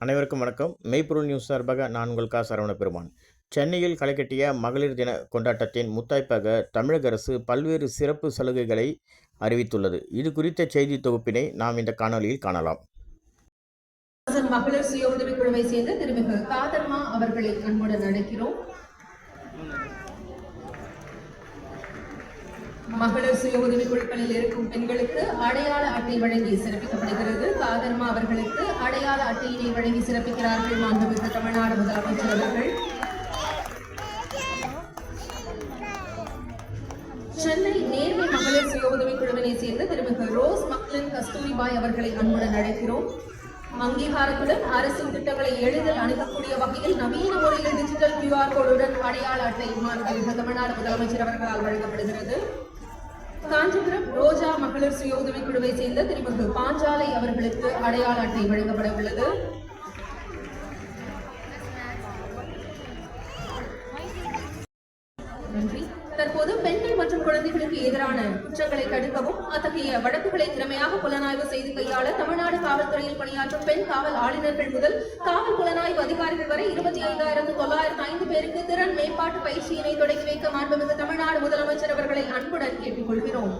அனைவருக்கும் வணக்கம். மெய்ப்பொருள் நியூஸ் சார்பாக நான் உங்கள் கா. சரவண பெருமான் சென்னையில் களைகட்டிய மகளிர் தின கொண்டாட்டத்தின் முத்தாய்ப்பாக தமிழக அரசு பல்வேறு சிறப்பு சலுகைகளை அறிவித்துள்ளது. இது குறித்த செய்தி தொகுப்பினை நாம் இந்த காணொளியில் காணலாம். மகளிர் சுய உதவிக்குழுவை சேர்ந்த திருமிகு காதர்மா அவர்களை அன்புடன் அழைக்கிறோம். மகளிர் சுய உதவிக் குழுக்களில் இருக்கும் பெண்களுக்கு அடையாள அட்டை வழங்கி சிறப்பிக்கப்படுகிறது. காதர்மா அவர்களுக்கு அடையாள அட்டையினை வழங்கி சிறப்பிக்கிறார்கள் மாண்புமிகு தமிழ்நாடு முதலமைச்சர் அவர்கள். சென்னை நேர்மை மகளிர் சுய உதவிக் குழுவினை சேர்ந்த திருமிகு ரோஸ் மக்களின் கஸ்தூரிபாய் அவர்களை அன்புடன் அழைக்கிறோம். அங்கீகாரத்துடன் அரசின் திட்டங்களை எளிதில் அணுகக்கூடிய வகையில் நவீன முறையில் டிஜிட்டல் கியூஆர் கோடுடன் அடையாள அட்டை மாநில தமிழ்நாடு முதலமைச்சர் அவர்களால் வழங்கப்படுகிறது. காஞ்சிபுரம் ரோஜா மகளிர் சுய உதவி குழுவை சேர்ந்த திருமதி பாஞ்சாலை அவர்களுக்கு அடையாள அட்டை வழங்கப்பட உள்ளது. நன்றி. தற்போது பெண்கள் மற்றும் குழந்தைகளுக்கு எதிரான குற்றங்களை தடுக்கவும் அத்தகைய வழக்குகளை திறமையாக புலனாய்வு செய்து கையாள தமிழ்நாடு காவல்துறையில் பணியாற்றும் பெண் காவல் ஆளுநர்கள் முதல் காவல் வரை இருபத்தி ஐந்தாயிரத்து தொள்ளாயிரத்து ஐந்து பேருக்கு திறன் மேம்பாட்டு பயிற்சியினை தொடங்கி வைக்க மாண்புமிகு தமிழ்நாடு முதலமைச்சர் அவர்களை அன்புடன் கேட்டுக்கொள்கிறோம்.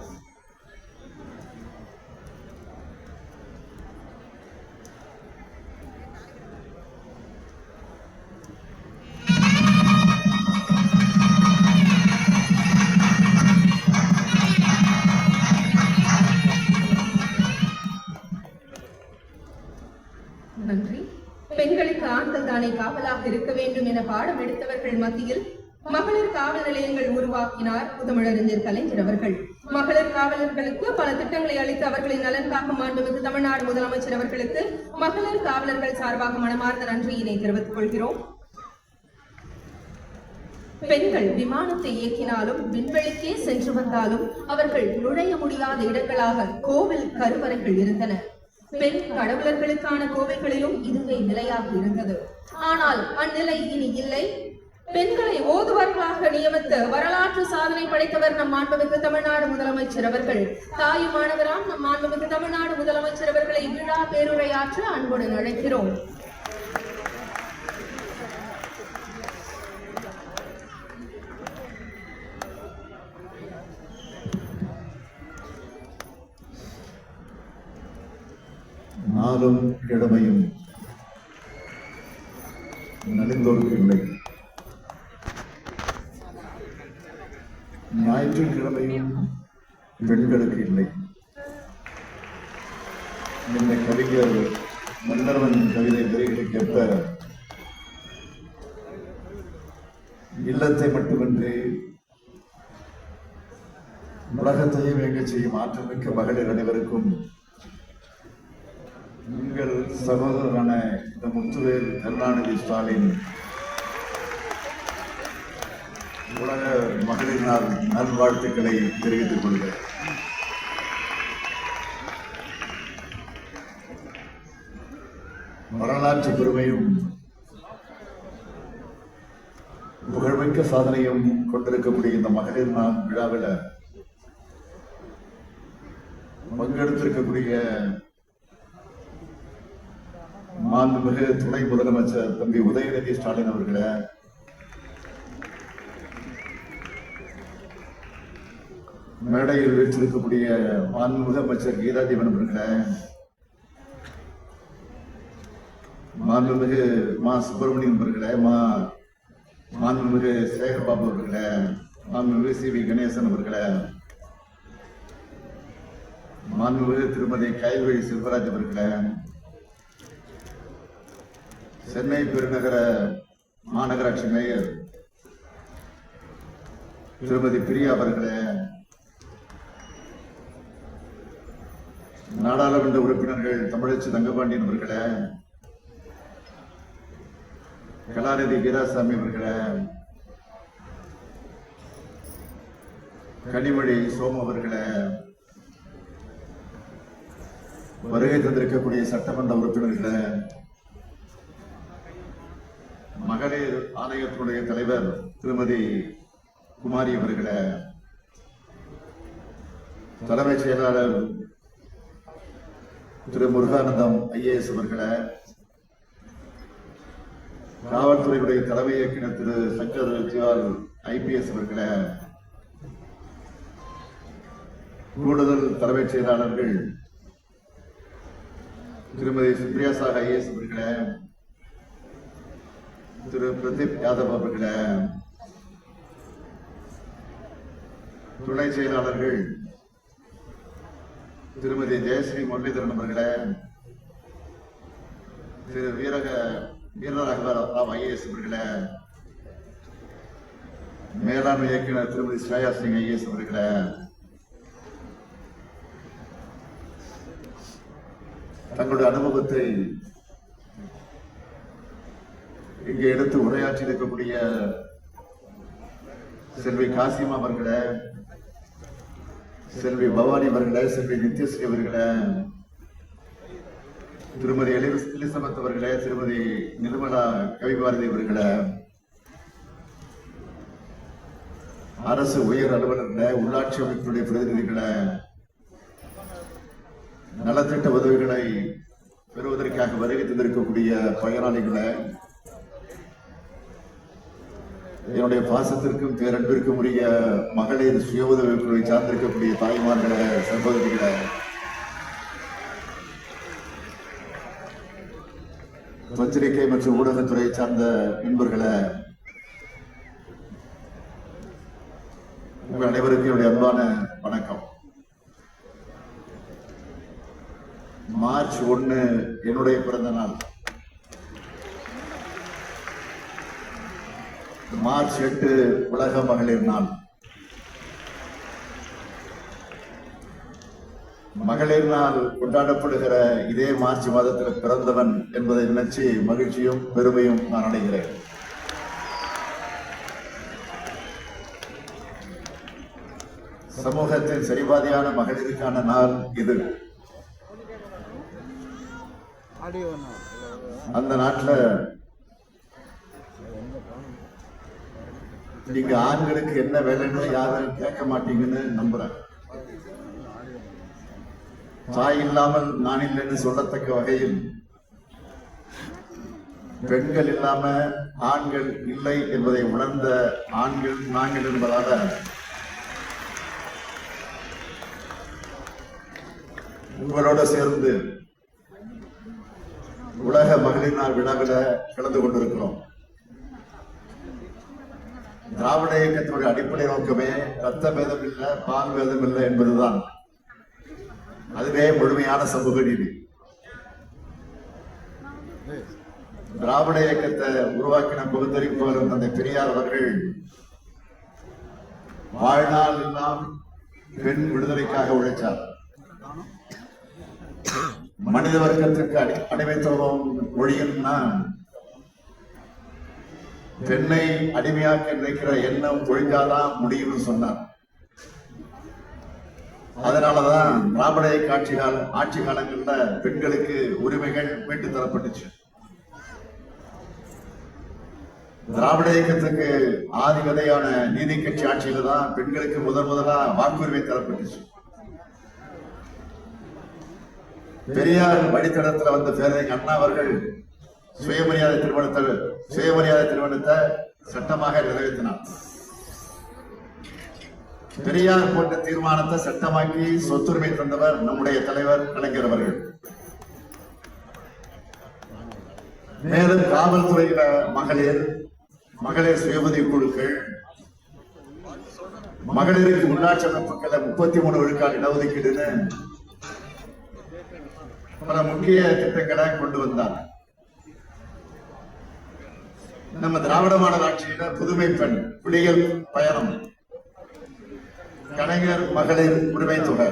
நன்றி. பெண்களுக்கு ஆண்கள் தானே காவலாக இருக்க வேண்டும் என பாடம் எடுத்தவர்கள் மத்தியில் மகளிர் காவல் நிலையங்கள் உருவாக்கினார் முத்தமிழறிஞர் கலைஞர் அவர்கள். மகளிர் காவலர்களுக்கு பல திட்டங்களை அளித்து அவர்களின் நலன் காக்கும் மாண்புமிகு தமிழ்நாடு முதலமைச்சர் அவர்களுக்கு மகளிர் காவலர்கள் சார்பாக மனமார்ந்த நன்றியினை தெரிவித்துக் கொள்கிறோம். பெண்கள் விமானத்தை இயக்கினாலும் விண்வெளிக்கே சென்று வந்தாலும் அவர்கள் நுழைய முடியாத இடங்களாக கோவில் கருவறைகள் இருந்தன. பெண் கடவுளர்களுக்கான கோவில்களிலும் இதுவே நிலையாக இருந்தது. ஆனால் அந்நிலை இனி இல்லை. பெண்களை ஓதுவர்களாக நியமித்து வரலாற்று சாதனை படைத்தவர் நம் மாண்புமிகு தமிழ்நாடு முதலமைச்சர் அவர்கள். தாயுமானவராம் நம் மாண்புமிகு தமிழ்நாடு முதலமைச்சர் அவர்களை விழா பேருரையாற்ற அன்புடன் அழைக்கிறோம். நாளும் கிழமையும் நலிந்தோருக்கு இல்லை ஞாயிற்றுக்கிழமையும் பெண்களுக்கு வரலாற்று பெருமையும் புகழ்மிக்க சாதனையும் கொண்டிருக்கக்கூடிய இந்த மகளிர் நான் விழாவில் பங்கெடுத்திருக்கக்கூடிய மாண்புமிகு துணை முதலமைச்சர் தம்பி உதயநிதி ஸ்டாலின் அவர்களை மேடையில் வைத்திருக்கக்கூடிய மாண்புமிகு அமைச்சர் கீதா அவர்களை மாண்புமிகு மா சுப்பிரமணியன் அவர்களே மா மாண்புமிகு சேகர்பாபு அவர்களே மாண்புமிகு சி வி கணேசன் அவர்களே மாண்புமிகு திருமதி கைல்வழி செல்வராஜ் அவர்களே சென்னை பெருநகர மாநகராட்சி மேயர் திருமதி பிரியா அவர்களே நாடாளுமன்ற உறுப்பினர்கள் தமிழச்சி தங்கபாண்டியன் அவர்களே கலாநிதி வீராசாமி அவர்களை. கனிமொழி சோம அவர்களை. வருகை தந்திருக்கக்கூடிய சட்டமன்ற உறுப்பினர்களை. மகளிர் ஆணையத்தினுடைய தலைவர் திருமதி குமாரி அவர்களை. தலைமைச் செயலாளர் திரு முருகானந்தம் ஐஏஎஸ் அவர்களை. காவல்துறையுடைய தலைமை இயக்குனர் திரு சங்கர் ஜிவால் ஐபிஎஸ் அவர்களே கூடுதல் தலைமைச் செயலாளர்கள் திருமதி சுப்ரியா சாக் ஐஏஎஸ் அவர்களே திரு பிரதீப் யாதவ் அவர்களே துணை செயலாளர்கள் திருமதி ஜெயஸ்ரீ முரளிதரன் அவர்களே திரு வீரக வீரராகவ ராவ் ஐஏஎஸ் அவர்களை மேலாண்மை இயக்குனர் திருமதி ஸ்ரேயா சிங் ஐஏஎஸ் அவர்களை தங்களுடைய அனுபவத்தை இங்கே எடுத்து உரையாற்றி இருக்கக்கூடிய செல்வி காசிமா அவர்களை செல்வி பவானி அவர்களை செல்வி நித்யஸ்ரீ அவர்களே திருமதி எலிசபெத் அவர்களே திருமதி நிர்மலா கவிபாரதி அவர்களை அரசு உயர் அலுவலர்களை உள்ளாட்சி அமைப்பினுடைய பிரதிநிதிகளை நலத்திட்ட உதவிகளை பெறுவதற்காக வருகை தந்திருக்கக்கூடிய பயனாளிகளை என்னுடைய பாசத்திற்கும் பேரன்பிற்கும் உரிய மகளிர் சுய உதவி குழுவை சார்ந்திருக்கக்கூடிய தாய்மார்களை சகோதரிகளை பத்திரிகை மற்றும் ஊடகத்துறை சார்ந்த நண்பர்களை உங்கள் அனைவருக்கும் என்னுடைய அன்பான வணக்கம். மார்ச் ஒன்று என்னுடைய பிறந்த நாள். மார்ச் எட்டு உலக மகளிர் நாள். மகளிர் நாள் கொண்டாடப்படுகிற இதே மார்ச் மாதத்தில் பிறந்தவன் என்பதை நினைச்சு மகிழ்ச்சியும் பெருமையும் நான் அடைகிறேன். சமூகத்தின் சரிபாதியான மகளிருக்கான நாள் இது. அந்த நாட்டுல நீங்க ஆண்களுக்கு என்ன வேலைன்னு யாரும் கேட்க மாட்டீங்கன்னு நம்புறேன். தாய் இல்லாமல் நான் இல்லைன்னு சொல்லத்தக்க வகையில் பெண்கள் இல்லாம ஆண்கள் இல்லை என்பதை உணர்ந்த ஆண்கள் நாங்கள் என்பதால உங்களோட சேர்ந்து உலக மகளிர் நாள் கலந்து கொண்டிருக்கிறோம். திராவிட இயக்கத்தினுடைய அடிப்படை நோக்கமே ரத்த பேதம் இல்லை பால் பேதம் இல்லை என்பதுதான். அதுவே முழுமையான சமூக நீதி திராவிட இயக்கத்தை உருவாக்கின பகுத்தறிப்பவர் தந்தை பெரியார் அவர்கள் வாழ்நாள் எல்லாம் பெண் விடுதலைக்காக உழைத்தார் மனித வர்க்கத்திற்கு அடி அடிமைத்துவம் ஒழியும்னா பெண்ணை அடிமையாக்க நினைக்கிற எண்ணம் ஒழிஞ்சாதான் முடியும்னு சொன்னார். அதனாலதான் திராவிட காட்சி காலம் கால ஆட்சி காலங்கள்ல பெண்களுக்கு உரிமைகள் மீட்டு தரப்பட்டுச்சு. திராவிட இயக்கத்துக்கு ஆதி விதையான நீதி கட்சி ஆட்சியில தான் பெண்களுக்கு முதன் முதலா வாக்குரிமை தரப்பட்டுச்சு. பெரியார் வழித்தடத்துல வந்த பேரறிஞர் அண்ணா அவர்கள் சுயமரியாதை திருமணத்தை சுயமரியாதை திருமணத்தை சட்டமாக நிறைவேற்றினார். பெரியார் போன்ற தீர்மானத்தை சட்டமாக்கி சொத்துரிமை தந்தவர் நம்முடைய தலைவர் கலைஞர் அவர்கள். மேலும் காவல்துறையில மகளிர் மகளிர் சுய குழுக்கள் மகளிருக்கு உள்ளாட்சி அமைப்புகளை முப்பத்தி மூணு விழுக்காடு இடஒதுக்கீடுன்னு பல முக்கிய திட்டங்களை கொண்டு வந்தார் நம்ம திராவிட மாடல் ஆட்சியில புதுமை பெண் புலிகள் பயணம். கலைஞர் மகளிர் உரிமை தொகை.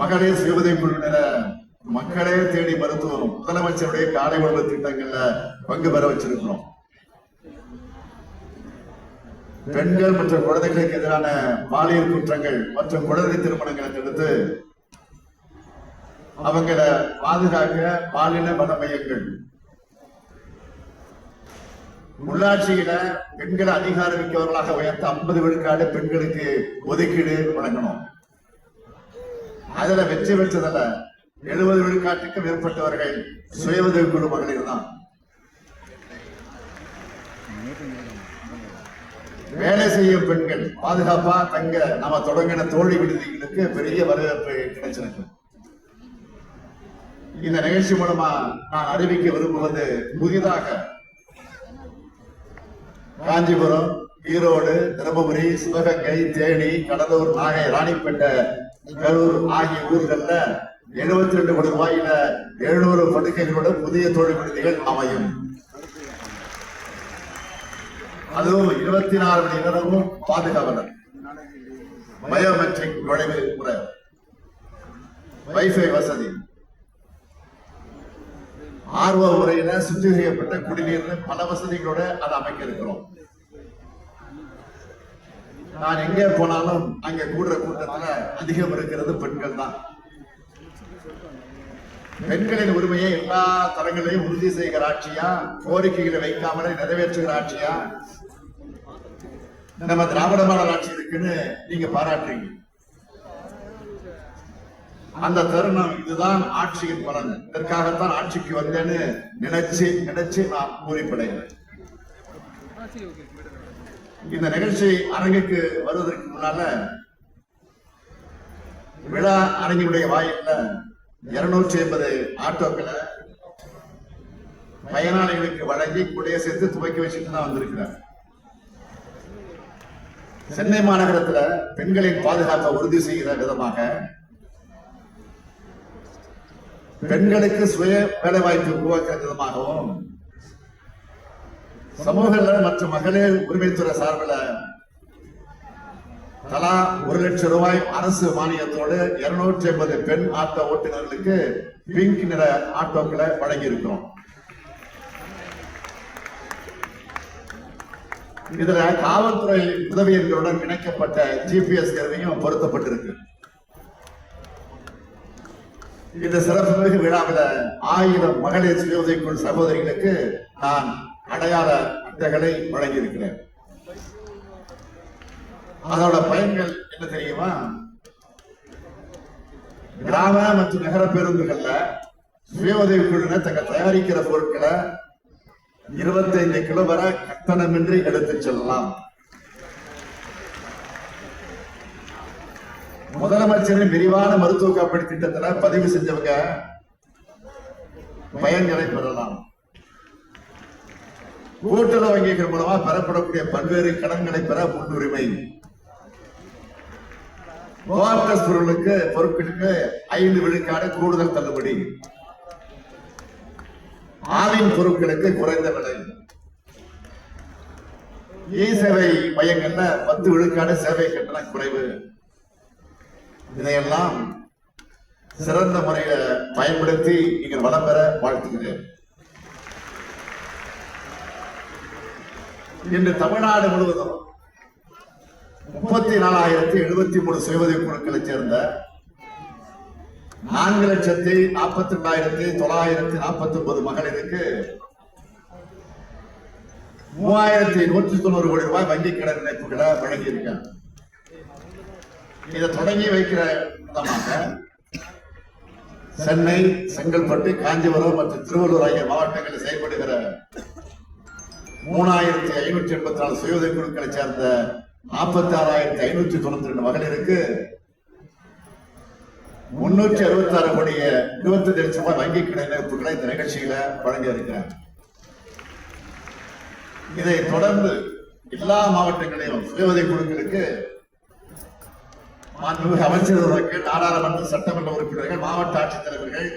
மகளிர் சுயஉதவி குழுவினர மக்களே தேடி மருத்துவம் முதலமைச்சருடைய காலை உணவு திட்டங்கள்ல பங்கு பெற வச்சிருக்கிறோம். பெண்கள் மற்றும் குழந்தைகளுக்கு எதிரான பாலியல் குற்றங்கள் மற்றும் குழந்தை திருமணங்களை தடுத்து அவங்கள பாதுகாக்க பாலின வன மையங்கள் உள்ளாட்சியில பெண்களை அதிகாரமிக்கவர்களாக உயர்த்த ஐம்பது விழுக்காடு பெண்களுக்கு ஒதுக்கீடு வழங்கணும். அதுல வெற்றி பெற்றதுல எழுபது விழுக்காட்டுக்கு மேற்பட்டவர்கள் சுய உதவி குழு மகளிர் தான். வேலை செய்யும் பெண்கள் பாதுகாப்பா தங்க நம்ம தொடங்கின தோழி விடுதிகளுக்கு பெரிய வரவேற்பு கிடைச்சிருக்கு. இந்த நிகழ்ச்சி மூலமா நான் அறிவிக்க விரும்புவது புதிதாக காஞ்சிபுரம் ஈரோடு தருமபுரி சிவகங்கை தேனி கடலூர் நாகை ராணிப்பேட்டை கரூர் ஆகிய ஊர்களில் எழுபத்தி ரெண்டு கோடி ரூபாயில எழுநூறு படுக்கைகளோட புதிய தொழில் விடுதிகள் அமையும். அதுவும் இருபத்தி நாலு மணி நேரமும் பாதுகாவலர். பயோமெட்ரிக் நுழைவு முறை. வைஃபை வசதி. ஆர்வ முறையில சுத்திகரிக்கப்பட்ட குடிநீர்னு பல வசதிகளோட அதை அமைக்க இருக்கிறோம். நான் எங்கே போனாலும் அங்க கூடுற கூட்டத்துல அதிகம் இருக்கிறது பெண்கள் தான். பெண்களின் உரிமையை எல்லா தரங்களையும் உறுதி செய்கிற ஆட்சியா கோரிக்கைகளை வைக்காமலே நிறைவேற்றுகிற ஆட்சியா? நம்ம திராவிட மாடல் ஆட்சி இருக்குன்னு நீங்க பாராட்டுறீங்க. அந்த தருணம் இதுதான் ஆட்சியின் பலன். இதற்காகத்தான் ஆட்சிக்கு வந்தேன்னு நினைச்சு நினைச்சு நான் கூறிப்படைகிறேன் இந்த நிகழ்ச்சி அரங்குக்கு வருவதற்கு முன்னால விழா அரங்கினுடைய வாயில இருநூற்றி ஐம்பது ஆட்டோக்களை பயனாளிகளுக்கு வழங்கி கூடிய சேர்த்து துவக்கி வச்சுட்டு தான் வந்திருக்கிறார். சென்னை மாநகரத்துல பெண்களின் பாதுகாப்பை உறுதி செய்கிற விதமாக பெண்களுக்கு சுய வேலை வாய்ப்பு உருவாக்குற விதமாகவும் சமூக நல மற்றும் மகளிர் உரிமைத்துறை சார்பில் தலா ஒரு லட்சம் ரூபாய் அரசு மானியத்தோடு இருநூற்றி ஐம்பது பெண் ஆட்டோ ஓட்டுநர்களுக்கு பிங்க் நிற ஆட்டோக்களை வழங்கி இருக்கிறோம் இதுல காவல்துறை உதவியர்களுடன் இணைக்கப்பட்ட ஜிபிஎஸ் கருவியும் பொருத்தப்பட்டிருக்கு. இந்த சிறப்பு மிகு விழாவில் ஆயிரம் மகளிர் சுய உதவிக்குழு சகோதரிகளுக்கு நான் அடையாள அட்டைகளை வழங்கியிருக்கிறேன். அதோட பயன்கள் என்ன தெரியுமா? கிராம மற்றும் நகர பேருந்துகள்ல சுய உதவிக்குழுவினர் தங்கள் தயாரிக்கிற பொருட்களை இருபத்தைந்து கிலோ வரை கட்டணமின்றி எடுத்துச் செல்லலாம். முதலமைச்சரின் விரிவான மருத்துவ காப்பீடு திட்டத்துல பதிவு செஞ்சவங்க பயன்களை பெறலாம். கூட்டுறவு வங்கிகள் மூலமா பெறப்படக்கூடிய பல்வேறு கடன்களை பெற முன்னுரிமை. பொருளுக்கு பொருட்களுக்கு ஐந்து விழுக்காடு கூடுதல் தள்ளுபடி. ஆவின் பொருட்களுக்கு குறைந்த விலை. இ சேவை மையங்கள்ல பத்து விழுக்காடு சேவை கட்டணம் குறைவு. இதையெல்லாம் சிறந்த முறையில பயன்படுத்தி நீங்கள் வளம் பெற வாழ்த்துகிறேன். இன்று தமிழ்நாடு முழுவதும் முப்பத்தி நாலாயிரத்தி எழுபத்தி மூணு சுயஉதவி குழுக்களை சேர்ந்த நான்கு லட்சத்தி நாற்பத்தி ரெண்டாயிரத்தி தொள்ளாயிரத்தி நாற்பத்தி ஒன்பது மகளிருக்கு மூவாயிரத்தி நூற்றி தொண்ணூறு கோடி ரூபாய் வங்கி கடன் இணைப்புகளை வழங்கியிருக்காங்க இதை தொடங்கி வைக்கிற விதமாக சென்னை செங்கல்பட்டு காஞ்சிபுரம் மற்றும் திருவள்ளூர் ஆகிய மாவட்டங்களில் செயல்படுகிற மூணாயிரத்தி ஐநூற்றி எண்பத்தி நாலு சுயோதவி குழுக்களை சேர்ந்த நாற்பத்தி ஆறாயிரத்தி ஐநூற்றி தொண்ணூத்தி ரெண்டு மகளிருக்கு முன்னூற்றி அறுபத்தி ஆறு கோடிய இருபத்தி லட்சம் ரூபாய் வங்கி கடன் இணைப்புகளை இந்த நிகழ்ச்சியில வழங்க இருக்கிறார். இதை தொடர்ந்து எல்லா மாவட்டங்களிலும் சுயோதவி குழுக்களுக்கு மாண்புமிகு அமைச்சர்கள் நாடாளுமன்ற சட்டமன்ற உறுப்பினர்கள் மாவட்ட ஆட்சித்தலைவர்கள்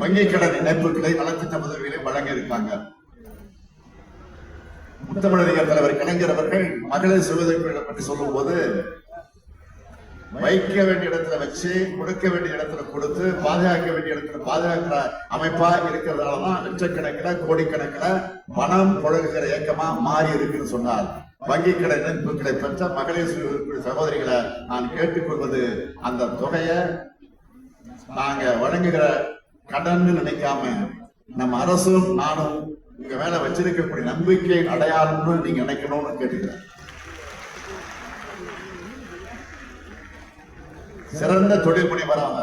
வங்கிக் கடன் இணைப்புகளை நலத்திட்ட உதவிகளை வழங்க இருக்காங்க முத்தமிழறிஞர் தலைவர் கலைஞர் அவர்கள் மகளிர் சுயதொழில்களை பற்றி சொல்லும் போது வைக்க வேண்டிய இடத்துல வச்சு கொடுக்க வேண்டிய இடத்துல கொடுத்து பாதுகாக்க வேண்டிய இடத்துல பாதுகாக்கிற அமைப்பா இருக்கிறதுனாலதான் லட்சக்கணக்கில் கோடிக்கணக்கில் பணம் புழங்குகிற இயக்கமா மாறி இருக்குன்னு சொன்னார். வங்கி கடை இணைப்புகளை பெற்ற மகளிர் சகோதரிகளை நான் கேட்டுக்கொள்வது அந்த தொகையை நாங்க வழங்குகிற கடன் நினைக்காம நம்ம அரசும் நானும் உங்க மேல வச்சிருக்கக்கூடிய நம்பிக்கை அடையாளம்னு நீங்க நினைக்கணும்னு கேட்டுக்கிறேன். சிறந்த தொழில் முனைவராக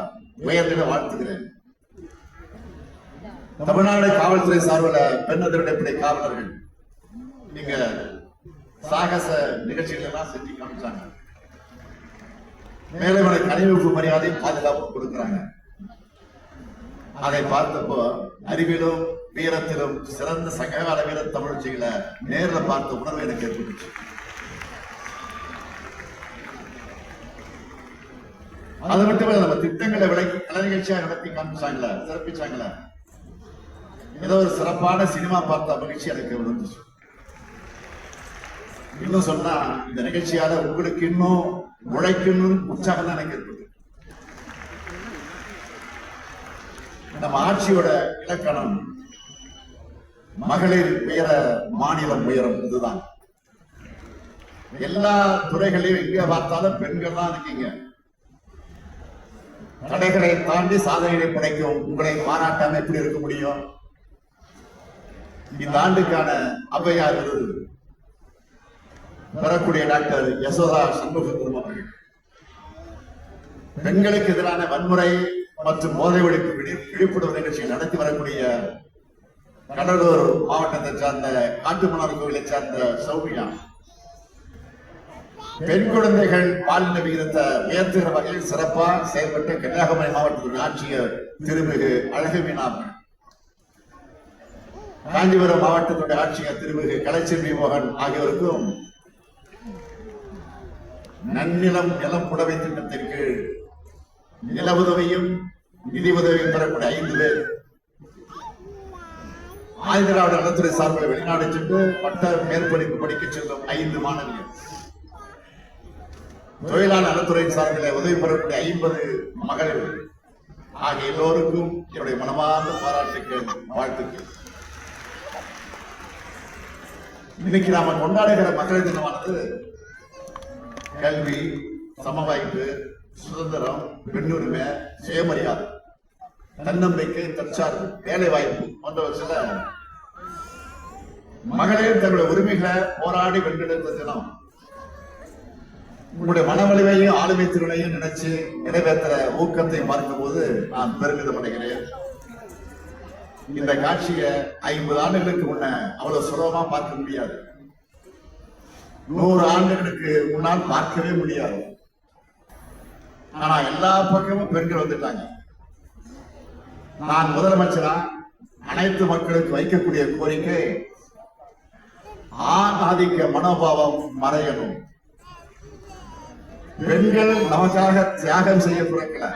உயர்நிலை வாழ்த்துகிறேன். தமிழ்நாடு காவல்துறை சார்பில் பெண் அதிரடிப்படை காவலர்கள். நீங்க சாகச நிகழ்ச்சிகள் எல்லாம் செஞ்சு காமிச்சாங்க. மேலும் எனக்கு அணிவகுப்பு மரியாதை பாதுகாப்பு கொடுக்குறாங்க. அதை பார்த்தப்போ அறிவிலும் வீரத்திலும் சிறந்த சங்ககால வீர தமிழ்ச்சிகளை நேர்ல பார்த்த உணர்வு எனக்கு ஏற்பட்டுச்சு. அது மட்டும் இல்ல நம்ம திட்டங்களை விளக்கி கலை நிகழ்ச்சியா நடத்தி காமிச்சாங்களே சிறப்பிச்சாங்களே. ஏதோ ஒரு சிறப்பான சினிமா பார்த்த மகிழ்ச்சி எனக்கு இருந்துச்சு இன்னும் சொன்னா இந்த நிகழ்ச்சியால உங்களுக்கு இன்னும் உழைக்கணும் உற்சாகம் தான் எனக்கு இருக்குது நம்ம ஆட்சியோட இலக்கணம் மகளிர் உயர மாநிலம் உயரம் இதுதான். எல்லா துறைகளையும் எங்க பார்த்தாலும் பெண்கள் தான் இருக்கீங்க. தடைகளை தாண்டி சாதனைகளை படைக்கும் உங்களை பாராட்டாம எப்படி இருக்க முடியும்? இந்த ஆண்டுக்கான ஔவையார் விருது. வரக்கூடிய டாக்டர் யசோதா சண்முகபுரம் அவர்கள். பெண்களுக்கு எதிரான வன்முறை மற்றும் போதை ஒழிப்பு விழிப்புணர்வு நிகழ்ச்சி நடத்தி வரக்கூடிய கடலூர் மாவட்டத்தை சார்ந்த காட்டுமணர் கோவிலை சார்ந்த சௌமியா. பெண் குழந்தைகள் பாலின விகிதத்தை உயர்த்துகிற வகையில் சிறப்பாக செயல்பட்டு கன்னியாகுமரி மாவட்டத்தின் ஆட்சியர் திருமிகு அழகுமீனா காஞ்சிபுரம் மாவட்டத்துடைய ஆட்சியர் திருமிகு கலைச்செல்வி மோகன் ஆகியோருக்கும் நன்னிலம் நிலம் புடவை திட்டத்தின் கீழ் நில உதவியும் நிதி உதவியும் பெறக்கூடிய ஐந்து பேர் ஆந்திராவிட நலத்துறை சார்பில் வெளிநாடு சென்று பட்ட மேற்படிப்பு படிக்க செல்லும் ஐந்து மாணவியர் தொழிலாளர் நலத்துறை சார்பில் உதவி பெறக்கூடிய ஐம்பது மகளிர். ஆகிய எல்லோருக்கும் என்னுடைய மனமார்ந்த பாராட்டுக்கள் வாழ்த்துக்கள். இன்னைக்கு நாம கொண்டாடுகிற மகளிர் தினமானது கல்வி சம வாய்ப்பு சுதந்திரம் பெண்ணுரிமை சுயமரியாதை. தன்னம்பிக்கை தற்சார்பு வேலை வாய்ப்பு போன்றவற்றில மகளிர் தங்களுடைய உரிமைகளை போராடி வென்றெடுத்த தினம். உங்களுடைய மனவலிவையும் ஆளுமை திறனையும் நினைச்சு நிறைவேற்ற ஊக்கத்தை பார்க்கும்போது நான் பெருமிதம் அடைகிறேன். இந்த காட்சியை ஐம்பது ஆண்டுகளுக்கு முன்ன அவ்வளவு சுலபமா பார்க்க முடியாது. நூறு ஆண்டுகளுக்கு முன்னால் பார்க்கவே முடியாது. ஆனா எல்லா பக்கமும் பெண்கள் வந்துட்டாங்க. நான் முதலமைச்சரா? அனைத்து மக்களுக்கு வைக்கக்கூடிய கோரிக்கை ஆண் ஆதிக்க மனோபாவம் மறையணும். பெண்கள் நமக்காக தியாகம் செய்ய பிறக்கல.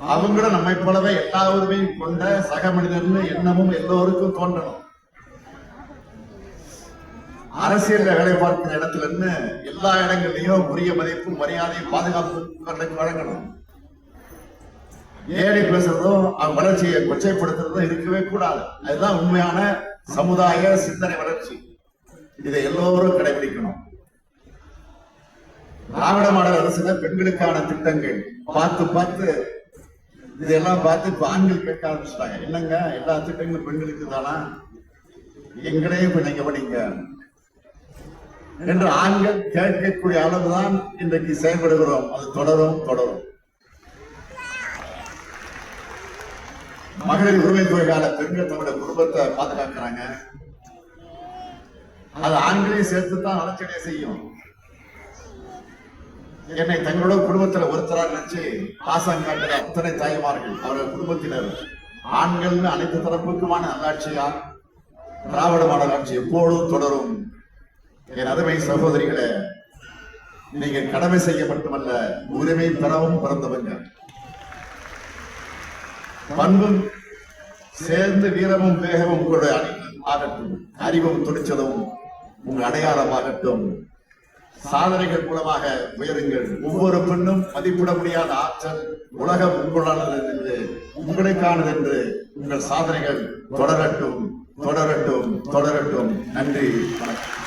அவங்களும் நம்மை போலவே எல்லா உரிமையும் கொண்ட சக மனிதர்னு எண்ணமும் எல்லோருக்கும் தோன்றணும். அரசியல்ல வேலை பார்க்கிற இடத்துல இருந்து எல்லா இடங்கள்லையும் உரிய மதிப்பு மரியாதையும் பாதுகாப்பு வழங்கணும். ஏழை பேசுறதும் அவங்க வளர்ச்சியை கொச்சைப்படுத்துறதும் இருக்கவே கூடாது. அதுதான் உண்மையான சமுதாய சிந்தனை வளர்ச்சி. இதை எல்லோரும் கடைபிடிக்கணும். திராவிட மாடல் அரசுல பெண்களுக்கான திட்டங்கள். பார்த்து பார்த்து இதெல்லாம் பார்த்து இப்ப ஆண்கள் கேட்க ஆரம்பிச்சிட்டாங்க. என்னங்க எல்லா திட்டங்களும் பெண்களுக்கு தானா எங்களையும் இப்ப நீங்க என்று ஆண்கள் கேட்கக்கூடிய அளவுதான் இன்றைக்கு செயல்படுகிறோம். அது தொடரும் தொடரும். மகளிர் உரிமை தொழிலாள பெண்கள் தங்களுடைய குடும்பத்தை பாதுகாக்கிறாங்க. அது ஆண்களையும் சேர்த்து தான் வளர்ச்சியடைய செய்யும். என்னை தங்களோட குடும்பத்துல ஒருத்தராக நினைச்சு பாசம் காட்டுற அத்தனை தாய்மார்கள் அவர்கள் குடும்பத்தினர். ஆண்கள்னு அனைத்து தரப்புக்குமான நல்லாட்சியா திராவிட மாடல் ஆட்சி எப்போதும் தொடரும். என் அருமை சகோதரிகளை நீங்கள் கடமை செய்ய மட்டுமல்ல உரிமை பெறவும் பிறந்தவங்க. பண்பும் சேர்ந்து வீரமும் வேகமும் உங்களுடைய ஆகட்டும் அறிவும் துணிச்சலும் உங்கள் அடையாளமாகட்டும். சாதனைகள் மூலமாக உயருங்கள். ஒவ்வொரு பெண்ணும் மதிப்பிட முடியாத ஆற்றல் உலகம் உங்களானது என்று உங்களுக்கானது என்று உங்கள் சாதனைகள் தொடரட்டும் தொடரட்டும் தொடரட்டும். நன்றி வணக்கம்.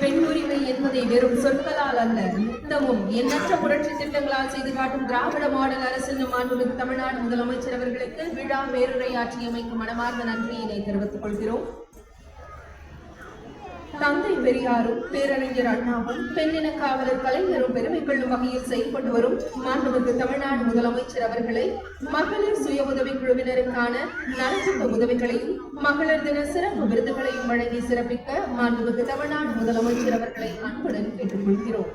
பெண் உரிமை என்பதை வெறும் சொற்களால் அல்ல நித்தமும் எண்ணற்ற புரட்சி திட்டங்களால் செய்து காட்டும் திராவிட மாடல் அரசின் மாண்புமிகு தமிழ்நாடு முதலமைச்சர் அவர்களுக்கு விழா பேருரையாற்றியமைக்கு மனமார்ந்த நன்றியினை தெரிவித்துக் கொள்கிறோம். தந்தை பெரியாரும் பேரறிஞர் அண்ணாவும் பெண்ணின காவலர் கலைஞரும் பெருமை கொள்ளும் வகையில் செயல்பட்டு வரும் மாண்புமிகு தமிழ்நாடு முதலமைச்சர் அவர்களை மகளிர் சுய உதவிக் குழுவினருக்கான நலத்திட்ட உதவிகளையும் மகளிர் தின சிறப்பு விருதுகளையும் வழங்கி சிறப்பிக்க மாண்புமிகு தமிழ்நாடு முதலமைச்சர் அவர்களை அன்புடன் கேட்டுக்கொள்கிறோம்.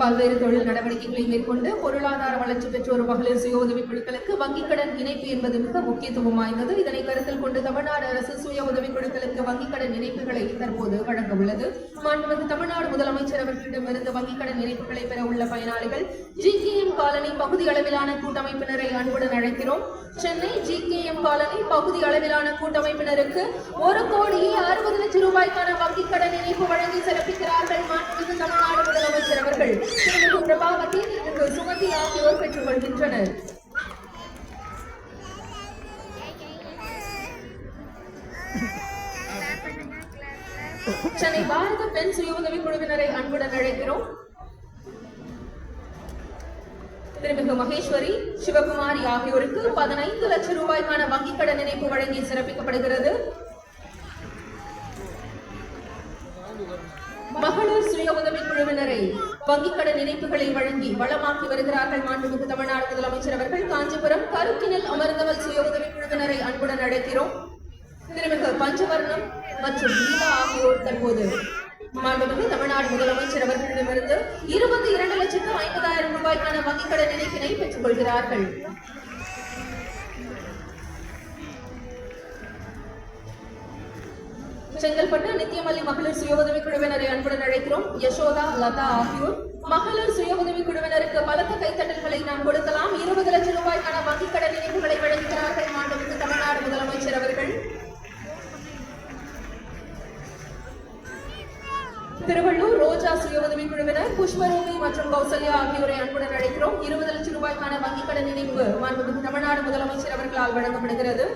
பல்வேறு தொழில் நடவடிக்கைகளை மேற்கொண்டு பொருளாதார வளர்ச்சி பெற்ற ஒரு மகளிர் சுய உதவி குழுக்களுக்கு வங்கிக் கடன் இணைப்பு என்பது மிக முக்கியத்துவம் வாய்ந்தது. இதனை கருத்தில் கொண்டு தமிழ்நாடு அரசு சுய உதவி குழுக்களுக்கு வங்கிக் கடன் இணைப்புகளை தற்போது வழங்க உள்ளது. மாண்புமிகு தமிழ்நாடு முதலமைச்சர் அவர்களிடமிருந்து வங்கிக் கடன் இணைப்புகளை பெற உள்ள பயனாளிகள் ஜிகேஎம் காலனி பகுதி அளவிலான கூட்டமைப்பினரை அன்புடன் அழைக்கிறோம். சென்னை ஜிகேஎம் காலனி பகுதி அளவிலான கூட்டமைப்பினருக்கு ஒரு கோடியே அறுபது லட்சம் ரூபாய்க்கான வங்கிக் கடன் இணைப்பு வழங்கி சிறப்பிக்கிறார்கள் மாண்புமிகு தமிழ்நாடு முதலமைச்சர் அவர்கள். திருமிகு பிரபாவதி திரு சுமதி ஆகியோர் பெற்றுக் கொள்கின்றனர் சென்னை பாரத பெண் சுய உதவி குழுவினரை அன்புடன் அழைக்கிறோம். திருமிகு மகேஸ்வரி சிவகுமாரி ஆகியோருக்கு பதினைந்து லட்சம் ரூபாய்க்கான வங்கிக் கடன் இணைப்பு வழங்கி சிறப்பிக்கப்படுகிறது. மகளிர் சுய உதவி குழுவினரை வங்கிக் கடன் இணைப்புகளை வழங்கி வளமாக்கி வருகிறார்கள் மாண்புமிகு தமிழ்நாடு முதலமைச்சர் அவர்கள். காஞ்சிபுரம் கருக்கினில் அமர்ந்தவள் சுய உதவி குழுவினரை அன்புடன் அழைக்கிறோம். திருமிகு பஞ்சவர்ணம் மற்றும் ஆகியோர் தற்போது மாண்புமிகு தமிழ்நாடு முதலமைச்சர் அவர்களிடமிருந்து இருபத்தி இரண்டு லட்சத்து ஐம்பதாயிரம் ரூபாய்க்கான வங்கிக் கடன் இணைப்பினை பெற்றுக் கொள்கிறார்கள். செங்கல்பட்டு நித்தியமல்லி மகளிர் சுய உதவி குழுவினரை அன்புடன் அழைக்கிறோம். யசோதா லதா ஆகியோர். மகளிர் சுய உதவி குழுவினருக்கு பலத்த கைத்தட்டல்களை நாம் கொடுக்கலாம். இருபது லட்சம் ரூபாய்க்கான வங்கிக் கடன் இணைப்புகளை வழங்குகிறார்கள் புஷ்பரூபி மற்றும் கௌசல்யா ஆகியோரை அன்புடன் அழைக்கிறோம். இருபது லட்சம் ரூபாய்க்கான வங்கிக் கடன் இணைப்பு மாண்புமிகு தமிழ்நாடு முதலமைச்சர் அவர்களால் வழங்கப்படுகிறது.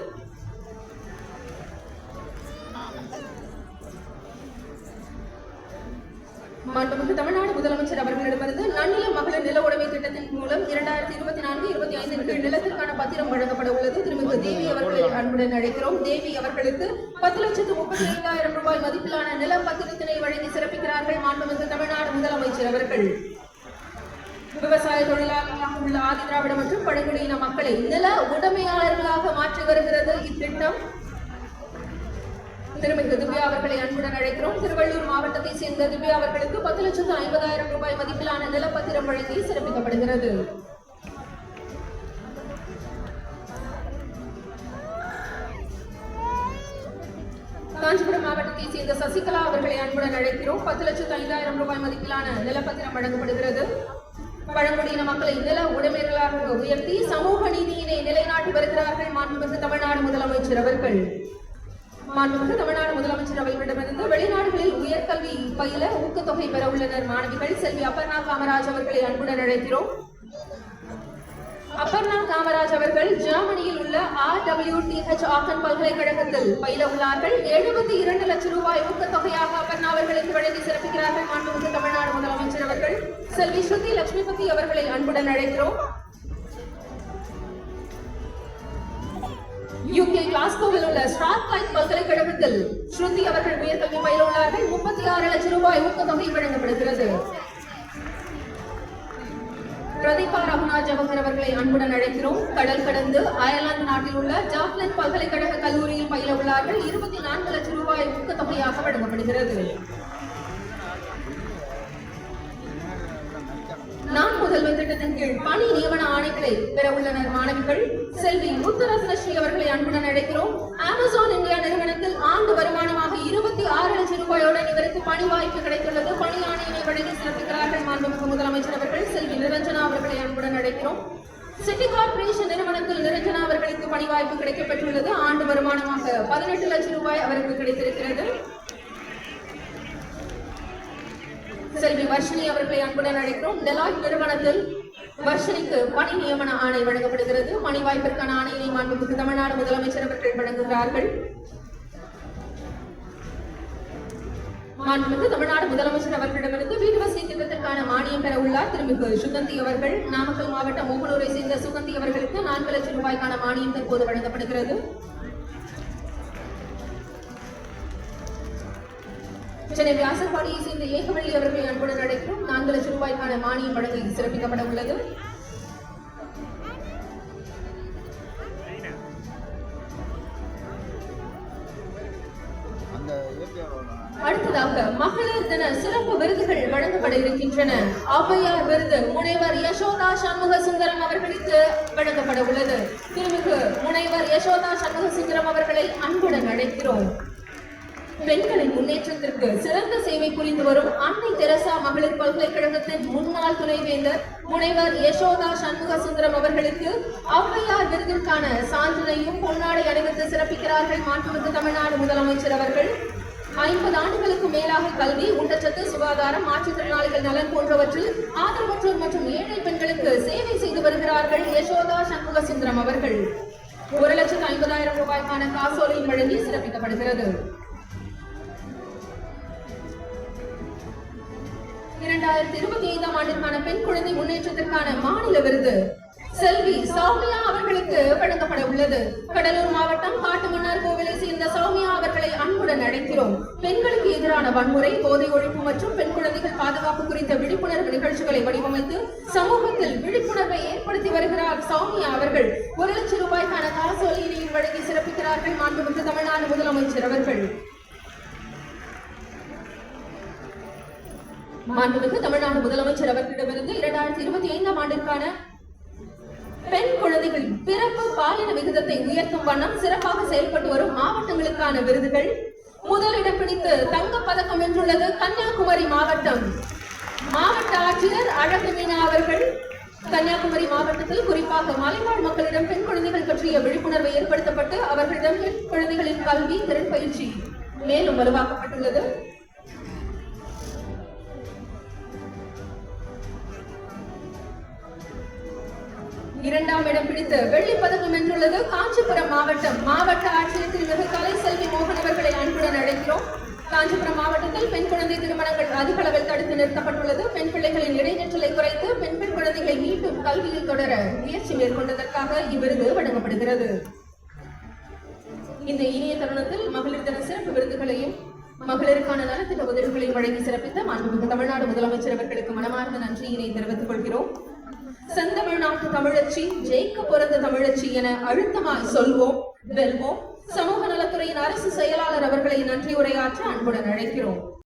மாண்புமிகு தமிழ்நாடு முதலமைச்சர் அவர்களிடமிருந்து நன்னில மகளிர் நில உடைமை திட்டத்தின் மூலம் இரண்டாயிரத்தி இருபத்தி நான்கு இருபத்தி ஐந்தின் கீழ் நிலத்திற்கான பத்திரம் வழங்கப்பட உள்ளது. திருமிகு தேவி அவர்களை அன்புடன் அழைக்கிறோம். தேவி அவர்களுக்கு பத்து லட்சத்து முப்பத்தி ஐந்தாயிரம் ரூபாய் மதிப்பிலான நில பத்திரத்தினை வழங்கி சிறப்பிக்கிறார்கள் மாண்புமிகு தமிழ்நாடு அவர்கள் விவசாய தொழிலாளர்களாக உள்ள ஆதி திராவிட மற்றும் பழங்குடியின மக்களை நில உடைமையாளர்களாக மாற்றி வருகிறது இத்திட்டம். திருமிகு திவ்யா அவர்களை அன்புடன் அழைக்கிறோம். திருவள்ளூர் மாவட்டத்தை சேர்ந்த திவ்யா அவர்களுக்கு பத்து லட்சத்து ஐம்பதாயிரம் ரூபாய் மதிப்பிலான நிலப்பத்திரம் வழங்கி சிறப்பிக்கப்படுகிறது. மாவட்டத்தை சசிகலா அவர்களை அன்புடன் அழைக்கிறோம். பத்து லட்சத்து ஐந்தாயிரம் ரூபாய் மதிப்பிலான நிலப்பத்திரம் வழங்கப்படுகிறது. பழங்குடியின மக்களை நில உடைமைகளாக உயர்த்தி சமூக நீதியினை நிலைநாட்டி வருகிறார்கள் மாண்புமிகு தமிழ்நாடு முதலமைச்சர் அவர்கள். மாண்புமிகு தமிழ்நாடு முதலமைச்சர் அவர்களிடமிருந்து வெளிநாடுகளில் உயர்கல்வி பயில ஊக்கத்தொகை பெற உள்ளனர் மாணவிகள் செல்வி அப்பர்ணா காமராஜ் அவர்களை அன்புடன் அழைக்கிறோம். அப்பர்ணா காமராஜ் அவர்கள் ஜெர்மனியில் உள்ள R W T H Aachen பல்கலைக்கழகத்தில் பயில உள்ளார்கள் எழுபத்தி இரண்டு லட்சம் ரூபாய் ஊக்கத்தொகையாக அப்பர்ணா அவர்களுக்கு வழங்கி சிறப்பிக்கிறார்கள் மாண்புமிகு தமிழ்நாடு முதலமைச்சர் அவர்கள். செல்வி ஸ்ருதி லட்சுமிபதி அவர்களை அன்புடன் அழைக்கிறோம். யூகே கிளாஸ்கோவில் உள்ள ஸ்டார்லைட் பல்கலைக்கழகத்தில் ஸ்ருதி அவர்கள் உயர்கல்வி பயில உள்ளார்கள் முப்பத்தி ஆறு லட்சம் ரூபாய் ஊக்கத்தொகை வழங்கப்படுகிறது. பிரதீபா ரகுநாத் ஜவஹர் அவர்களை அன்புடன் அழைக்கிறோம். கடல் கடந்து அயர்லாந்து நாட்டில் உள்ள ஜாப்லெட் பல்கலைக்கழக கல்லூரியில் பயில உள்ளார்கள். இருபத்தி நான்கு லட்சம் ரூபாய் ஊக்கத்தொகையாக வழங்கப்படுகிறது. நான் முதல்வர் திட்டத்தின் கீழ் பணி நியமன ஆணைகளை பெற உள்ளனர். மாணவிகள் செல்வி முத்தரத்னஸ்ரீ அவர்களை அன்புடன் அழைக்கிறோம். அமேசான் இந்தியா நிறுவனத்தில் ஆண்டு வருமானமாக இருபத்தி ஆறு லட்சம் ரூபாயுடன் இவருக்கு பணி வாய்ப்பு கிடைத்துள்ளது. பணி ஆணையினை வழங்கி சிறப்பிக்கிறார்கள் மாண்புமிகு முதலமைச்சர் அவர்கள். செல்வி நிரஞ்சனா அவர்களை அன்புடன் அழைக்கிறோம். சிட்டி கார்பரேஷன் நிறுவனத்தில் நிரஞ்சனா அவர்களுக்கு பணி வாய்ப்பு கிடைக்கப்பெற்றுள்ளது. ஆண்டு வருமானமாக பதினெட்டு லட்சம் ரூபாய் அவருக்கு கிடைத்திருக்கிறது. செல்வி வர்ஷினி அவர்களை அன்புடன் அழைக்கிறோம். டெலாய்ட் நிறுவனத்தில் வர்ஷினிக்கு பணி நியமன ஆணை வழங்கப்படுகிறது. பணி வாய்ப்பிற்கான ஆணையை மாண்புமிகு தமிழ்நாடு முதலமைச்சர் அவர்கள் வழங்குகிறார்கள். மாண்புமிகு தமிழ்நாடு முதலமைச்சர் அவர்களிடமிருந்து வீட்டு வசதி திட்டத்திற்கான மானியம் பெற உள்ளார் திருமிகு சுகந்தி அவர்கள். நாமக்கல் மாவட்டம் மூகனூரை சேர்ந்த சுகந்தி அவர்களுக்கு நான்கு லட்சம் ரூபாய்க்கான மானியம் தற்போது வழங்கப்படுகிறது. சென்னை வியாசர்பாடியை சேர்ந்த ஏகவள்ளி அவர்களை அன்புடன் அழைக்கிறோம் நான்கு லட்சம் ரூபாய்க்கான மானியம் வழங்கி சிறப்பிக்கப்பட உள்ளது. அடுத்ததாக மகளிர் தின சிறப்பு விருதுகள் வழங்கப்பட இருக்கின்றன. ஔவையார் விருது முனைவர் யசோதா சண்முக சுந்தரம் அவர்களுக்கு வழங்கப்பட உள்ளது. திருமிகு முனைவர் யசோதா சண்முக சுந்தரம் அவர்களை அன்புடன் அழைக்கிறோம். பெண்களின் முன்னேற்றத்திற்கு சிறந்த சேவை புரிந்து வரும் அன்னை தெரசா மகளிர் பல்கலைக்கழகத்தின் முன்னாள் துணைவேந்தர் முனைவர் யசோதா சண்முக சுந்தரம் அவர்களுக்கு ஔவையார் விருதிற்கான சான்றினையும் பொன்னாடை அணிவித்து சிறப்பிக்கிறார்கள் மாண்புமிகு தமிழ்நாடு முதலமைச்சர் அவர்கள். ஐம்பது ஆண்டுகளுக்கு மேலாக கல்வி ஊட்டச்சத்து சுகாதாரம் மாற்றுத்திறனாளிகள் நலன் போன்றவற்றில் ஆதரவற்றோர் மற்றும் ஏழை பெண்களுக்கு சேவை செய்து வருகிறார்கள் யசோதா சண்முக சுந்தரம் அவர்கள். ஒரு லட்சத்து ஐம்பதாயிரம் ரூபாய்க்கான காசோலையும் வழங்கி சிறப்பிக்கப்படுகிறது. இரண்டாயிரத்தி இருபத்தி ஐந்தாம் ஆண்டிற்கான பெண் குழந்தை முன்னேற்றத்திற்கான மாநில விருது. செல்வி சௌமியா அவர்களுக்கு வழங்கப்பட உள்ளது. கடலூர் மாவட்டம் காட்டுமன்னார் கோவிலை சேர்ந்த சௌமியா அவர்களை அன்புடன் அழைக்கிறோம். பெண்களுக்கு எதிரான வன்முறை போதை ஒழிப்பு மற்றும் பெண் குழந்தைகள் பாதுகாப்பு குறித்த விழிப்புணர்வு நிகழ்ச்சிகளை வடிவமைத்து சமூகத்தில் விழிப்புணர்வை ஏற்படுத்தி வருகிறார் சௌமியா அவர்கள். ஒரு லட்சம் ரூபாய்க்கான காசோலையினையும் வழங்கி சிறப்பிக்கிறார்கள் மாண்புமிகு தமிழ்நாடு முதலமைச்சர் அவர்கள். மாண்புமிகு தமிழ்நாடு முதலமைச்சர் அவர்களிடமிருந்து இரண்டாயிரத்தி இருபத்தி ஐந்தாம் ஆண்டிற்கான பெண் குழந்தைகள் பிறப்பு பாலின விகிதத்தை உயர்த்தும் வண்ணம் சிறப்பாக செயல்பட்டு வரும் மாவட்டங்களுக்கான விருதுகள். முதலிடம் பிடித்து தங்கப் பதக்கம் வென்றுள்ளது கன்னியாகுமரி மாவட்டம். மாவட்ட ஆட்சியர் அழகு மீனா அவர்கள். கன்னியாகுமரி மாவட்டத்தில் குறிப்பாக மலைவாழ் மக்களிடம் பெண் குழந்தைகள் பற்றிய விழிப்புணர்வு ஏற்படுத்தப்பட்டு அவர்களிடம் பெண் குழந்தைகளின் கல்வி திறன் பயிற்சி மேலும் வலுவாக்கப்பட்டுள்ளது. இரண்டாம் இடம் பிடித்து வெள்ளி பதக்கம் வென்றுள்ளது. காஞ்சிபுரம் மாவட்டம் மாவட்ட ஆட்சியர் திருமிகு கலை செல்வி மோகன் அவர்களை அன்புடன் அழைக்கிறோம். காஞ்சிபுரம் மாவட்டத்தில் பெண் குழந்தை திருமணங்கள் அதிக அளவில் தடுத்து நிறுத்தப்பட்டுள்ளது. பெண் பிள்ளைகளின் இடைநிற்றலை குறைத்து பெண் பெண் குழந்தைகளை மீண்டும் கல்வியில் தொடர முயற்சி மேற்கொண்டதற்காக இவ்விருது வழங்கப்படுகிறது. இந்த இனிய தருணத்தில் மகளிர் தின சிறப்பு விருதுகளையும் மகளிருக்கான நலத்திட்ட உதவிகளையும் வழங்கி சிறப்பித்த மாண்புமிகு தமிழ்நாடு முதலமைச்சர் அவர்களுக்கு மனமார்ந்த நன்றியினை தெரிவித்துக் கொள்கிறோம். செந்தமிழ்நாட்டு தமிழச்சி ஜெயிக்க பிறந்த தமிழச்சி என அழுத்தமாய் சொல்வோம் வெல்வோம். சமூக நலத்துறையின் அரசு செயலாளர் அவர்களை நன்றி உரையாற்ற அன்புடன் அழைக்கிறோம்.